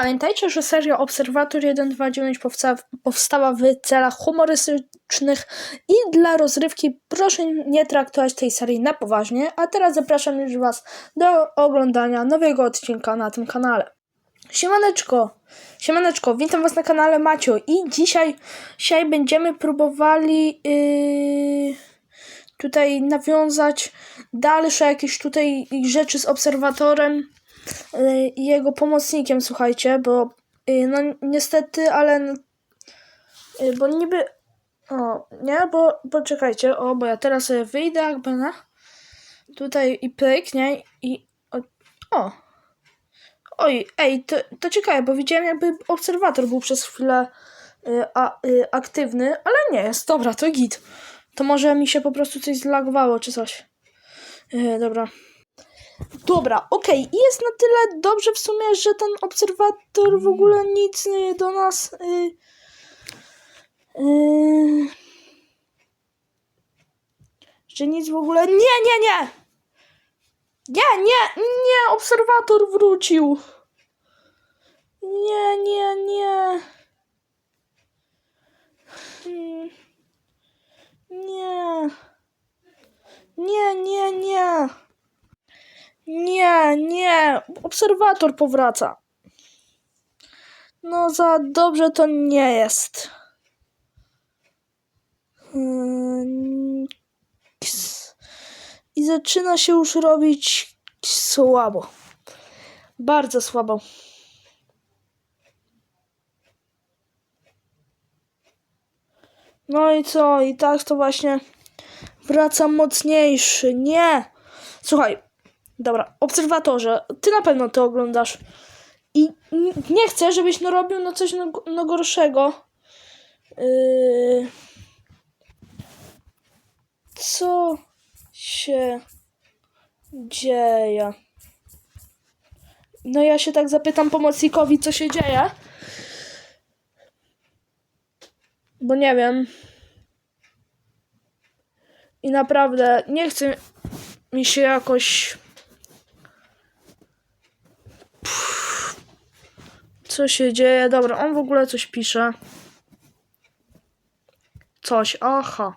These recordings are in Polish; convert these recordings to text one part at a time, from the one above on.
Pamiętajcie, że seria Obserwator 129 powsta powstała w celach humorystycznych i dla rozrywki. Proszę nie traktować tej serii na poważnie, a teraz zapraszam już Was do oglądania nowego odcinka na tym kanale. Siemaneczko, siemaneczko, witam Was na kanale Macio i dzisiaj, dzisiaj będziemy próbowali yy, tutaj nawiązać dalsze jakieś tutaj rzeczy z Obserwatorem jego pomocnikiem, słuchajcie, bo yy, no niestety, ale no, yy, bo niby o, nie, bo poczekajcie, o, bo ja teraz sobie wyjdę jak będę tutaj i pyk, nie, i o, o Oj, ej, to, to ciekawe, bo widziałem jakby obserwator był przez chwilę y, a, y, aktywny, ale nie jest. Dobra, to git. To może mi się po prostu coś zlagowało czy coś. Y, dobra. Dobra, okej. I jest na tyle dobrze w sumie, że ten obserwator w ogóle nic y, do nas... Y, y, że nic w ogóle... Nie, nie, nie! Nie, nie, nie, obserwator wrócił. Nie, nie, nie. Mm. Nie. Nie, nie, nie. Nie, nie. Obserwator powraca. No za dobrze to nie jest. Mm. Ks. I zaczyna się już robić słabo. Bardzo słabo. No i co? I tak to właśnie wracam mocniejszy. Nie! Słuchaj, dobra, obserwatorze, ty na pewno to oglądasz. I nie chcę, żebyś no robił no coś no, no gorszego. Yy... Co się dzieje? No ja się tak zapytam pomocnikowi, co się dzieje. Bo nie wiem. I naprawdę nie chce mi się jakoś. Co się dzieje? Dobra, on w ogóle coś pisze. Coś, aha.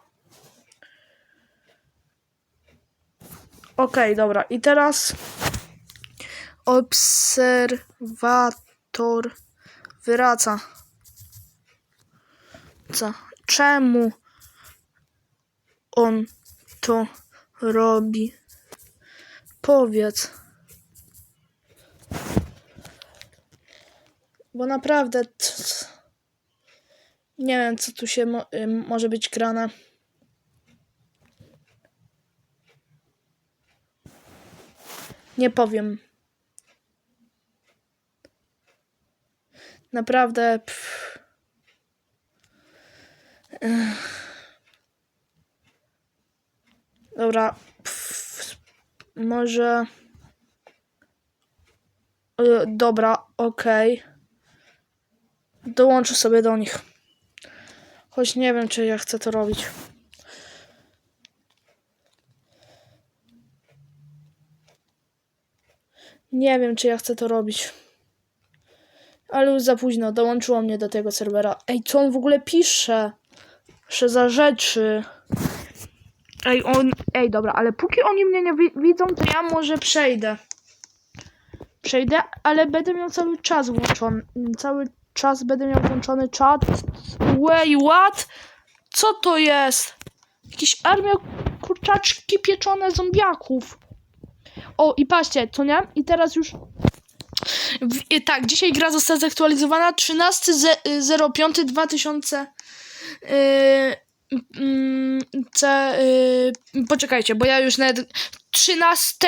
Okej, dobra. I teraz obserwator wraca. Co? Czemu on to robi? Powiedz. Bo naprawdę nie wiem, co tu się mo- y, może być grane. Nie powiem. Naprawdę. Dobra. Pff. Może. Y, Dobra, okej. Dołączę sobie do nich. Choć nie wiem, czy ja chcę to robić. Nie wiem, czy ja chcę to robić. Ale już za późno, dołączyło mnie do tego serwera. Ej, co on w ogóle pisze? Że za rzeczy. Ej, on. Ej, dobra, ale póki oni mnie nie wi widzą, to ja może przejdę. Przejdę, ale będę miał cały czas włączony. Cały czas będę miał włączony czat. Wait, what? Co to jest? Jakieś armia kurczaczki pieczone zombiaków. O, i patrzcie, co nie? I teraz już. W, tak, dzisiaj gra została zaktualizowana 13.05.2000. Yy, C, yy, poczekajcie, bo ja już nawet 13,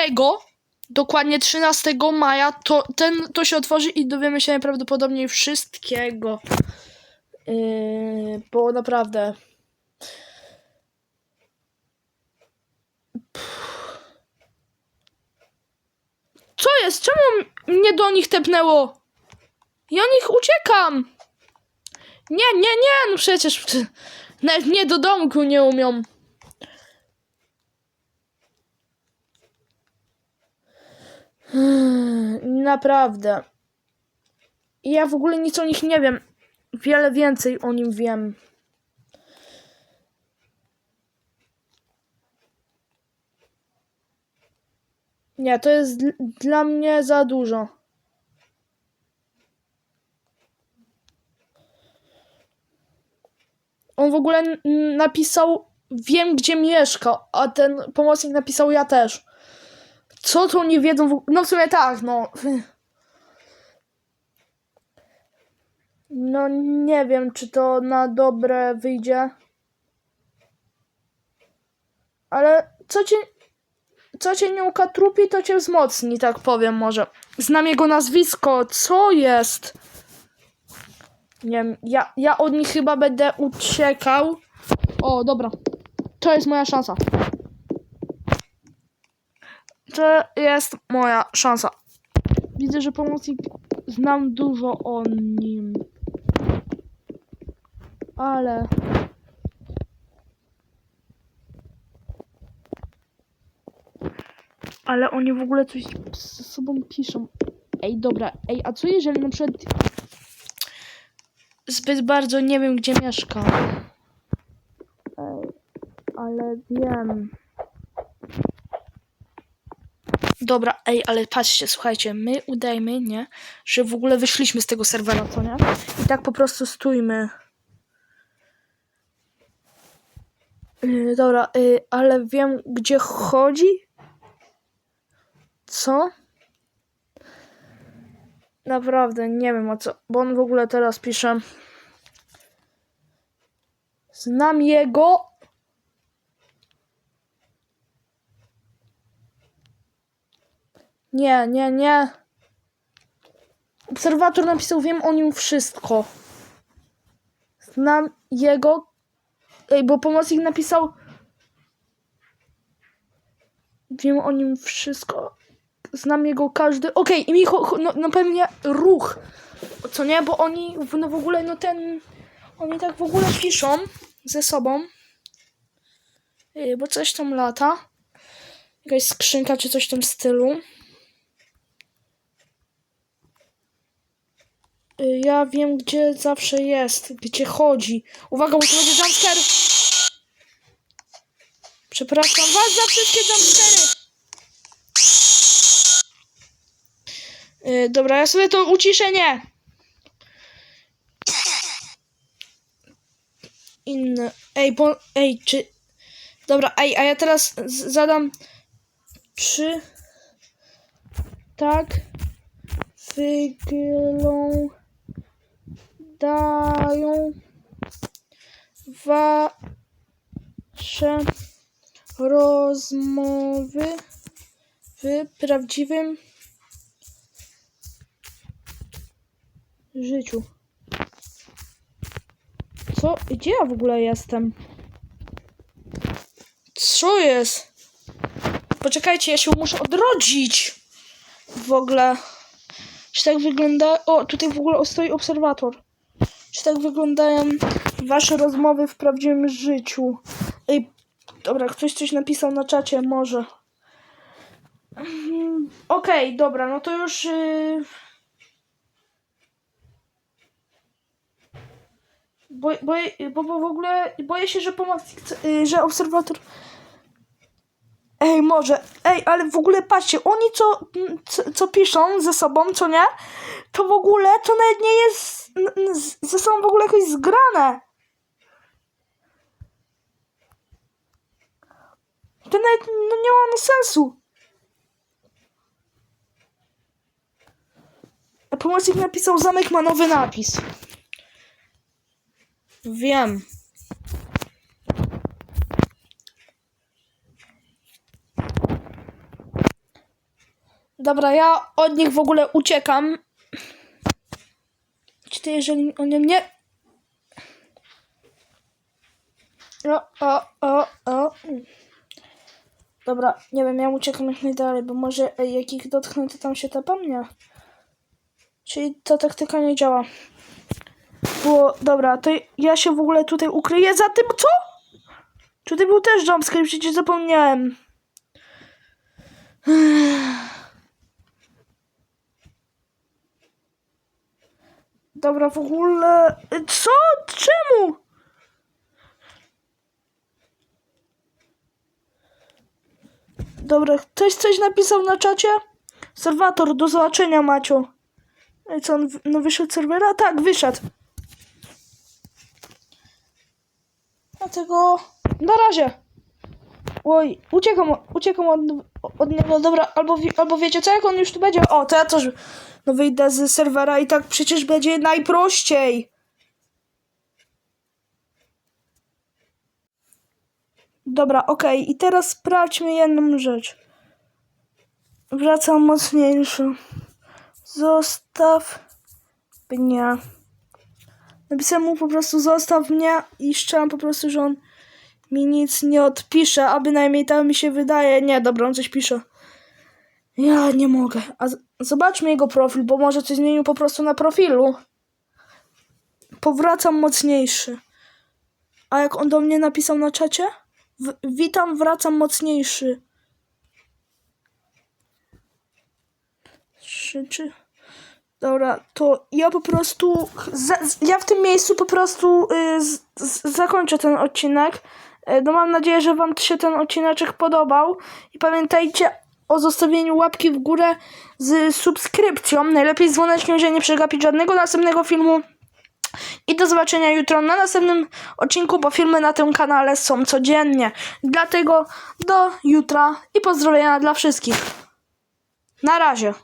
dokładnie 13 maja, to, ten, to się otworzy i dowiemy się najprawdopodobniej wszystkiego. Yy, bo naprawdę. Co jest? Czemu mnie do nich tepnęło? Ja nich uciekam! Nie, nie, nie, no przecież nawet mnie do domku nie umią. Naprawdę. Ja w ogóle nic o nich nie wiem. Wiele więcej o nim wiem. Nie, to jest dl- dla mnie za dużo. On w ogóle napisał wiem gdzie mieszka, a ten pomocnik napisał ja też. Co to nie wiedzą? W... No w sumie tak, no. No nie wiem, czy to na dobre wyjdzie. Ale co cię, co cię nie ukatrupi, to cię wzmocni, tak powiem może. Znam jego nazwisko, co jest? Nie wiem, ja, ja od nich chyba będę uciekał. O, dobra. To jest moja szansa. To jest moja szansa. Widzę, że pomocnik znam dużo o nim. Ale. Ale oni w ogóle coś ze sobą piszą. Ej, dobra, ej, a co jeżeli na przykład zbyt bardzo nie wiem, gdzie mieszka? Ej, ale wiem. Dobra, ej, ale patrzcie, słuchajcie, my udajmy, nie, że w ogóle wyszliśmy z tego serwera, co nie? I tak po prostu stójmy. Yy, dobra, yy, ale wiem, gdzie chodzi? Co? Naprawdę, nie wiem o co, bo on w ogóle teraz pisze. Znam jego. Nie, nie, nie. Obserwator napisał, wiem o nim wszystko. Znam jego. Ej, bo pomocnik napisał. Wiem o nim wszystko. Znam jego każdy. Okej, i mi no, no pewnie ruch. Co nie? Bo oni no w ogóle, no ten. Oni tak w ogóle piszą ze sobą. Yy, bo coś tam lata. Jakaś skrzynka czy coś w tym stylu. Ja wiem, gdzie zawsze jest, gdzie chodzi. Uwaga, bo to będzie jumpscare. Przepraszam was za wszystkie jumpscary. Yy, dobra, ja sobie to uciszę, nie. Inne. Ej, bo... Ej, czy... Dobra, ej, a ja teraz zadam... Czy... Tak... Wyglądają wasze rozmowy w prawdziwym życiu. Co? Gdzie ja w ogóle jestem? Co jest? Poczekajcie, ja się muszę odrodzić. W ogóle. Czy tak wygląda... O, tutaj w ogóle stoi obserwator. Tak wyglądają wasze rozmowy w prawdziwym życiu? Ej, dobra, ktoś coś napisał na czacie, może. Mm, Okej, dobra, no to już... Yy... Bo, bo, bo, bo w ogóle boję się, że chce- yy, że obserwator... Ej, może, ej, ale w ogóle patrzcie, oni co, co, co piszą ze sobą, co nie, to w ogóle to nawet nie jest ze sobą w ogóle jakoś zgrane. To nawet no, nie ma sensu. A pomocnik napisał zamek ma nowy napis. Wiem. Dobra, ja od nich w ogóle uciekam. Czy ty, jeżeli oni mnie... O, o, o, o. Dobra, nie wiem, ja uciekam jak najdalej, bo może jak ich dotknę, to tam się tepam? Nie. Czyli ta taktyka nie działa. Było, dobra, to ja się w ogóle tutaj ukryję za tym, co? Tutaj był też jumpscare, przecież zapomniałem. Dobra, w ogóle... Co? Czemu? Dobra, ktoś coś napisał na czacie? Serwator, do zobaczenia, Maciu. Ej, Co on, no wyszedł z serwera? Tak, wyszedł. Dlatego na razie. Oj, uciekam, uciekam od, od niego, dobra, albo, albo wiecie co, jak on już tu będzie? O, to ja też no wyjdę z serwera i tak przecież będzie najprościej. Dobra, okej, i teraz sprawdźmy jedną rzecz. Wracam mocniejszy. Zostaw mnie. Napisałem mu po prostu zostaw mnie i szczeram po prostu, że on mi nic nie odpisze, a bynajmniej tak mi się wydaje. Nie, dobra, on coś pisze. Ja nie mogę. A zobaczmy jego profil, bo może coś zmienił po prostu na profilu. Powracam mocniejszy. A jak on do mnie napisał na czacie? W- witam, wracam mocniejszy. Czy... Dobra, to ja po prostu. Ja w tym miejscu po prostu y, zakończę ten odcinek. Y, no mam nadzieję, że Wam się ten odcineczek podobał. I pamiętajcie o zostawieniu łapki w górę z subskrypcją. Najlepiej z dzwoneczkiem, żeby nie przegapić żadnego następnego filmu. I do zobaczenia jutro na następnym odcinku, bo filmy na tym kanale są codziennie. Dlatego do jutra i pozdrowienia dla wszystkich. Na razie.